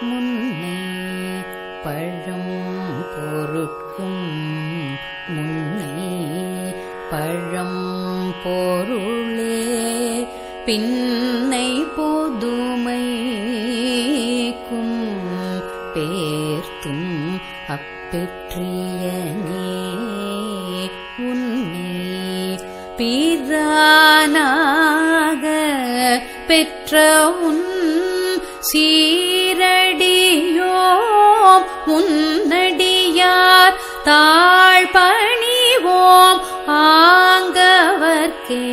முன்னே பழம் பொருட்கும் முன்னே பழம் பொருளே பின்னை பொதுமைக்கும் பேர்த்தும் அப்பெற்றியனே உன்னே பிரானாக பெற்ற உன் சீ முன்னடியார் தாழ்பணிவோம் ஆங்கவர்க்கே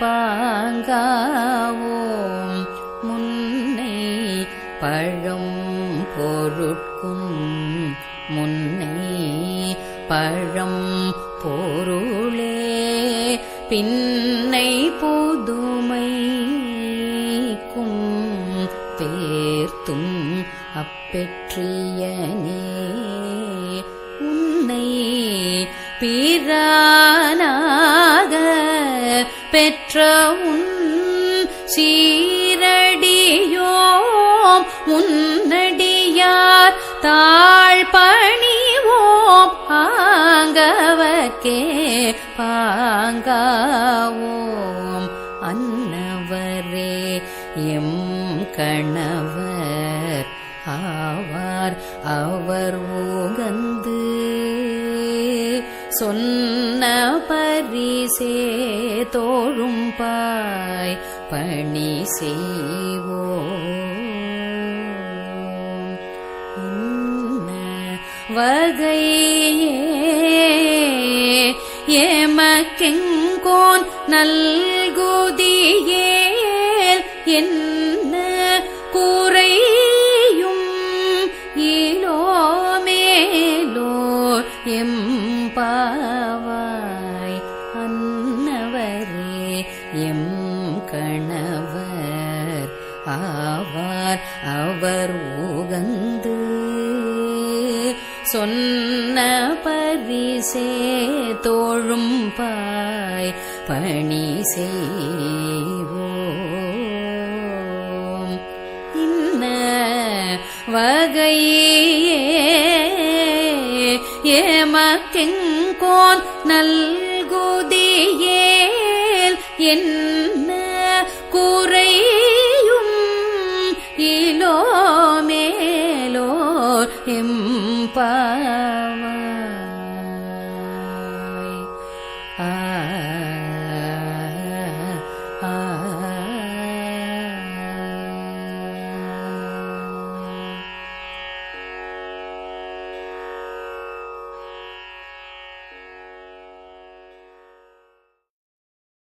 பாங்காவோம். முன்னை பழம் பொருட்கும் முன்னை பழம் பொருளே. பின்னை புதுமைக்கும் பேர்த்தும் அப்பெற்றியனே. உன்னை பிரானாக பெற்ற உன் சீரடியோம். உன்னடியார் தாழ்பணிவோம். ஆங்கவர்க்கே பாங்காவோம். அன் எம் கணவர் ஆவார். அவர் ஓகந்து சொன்ன பரிசே தோழும் பாய். பணி செய்வோ வகையே ஏமக்கெங்கோன் நல்குதியே என்ன கூறையும் குறையும் இலோமேலோ எம்பாவாய் அன்னவரே எம் கணவர் ஆவார் அவர் உகந்து சொன்ன பரிசே தோழும் பாய் பணி செய்வோம் வகையே ஏமக்கிங்கோன் நல்குதியேல் என்ன குறையும்? இலோ மேலோ எம்பாவாய் ஆ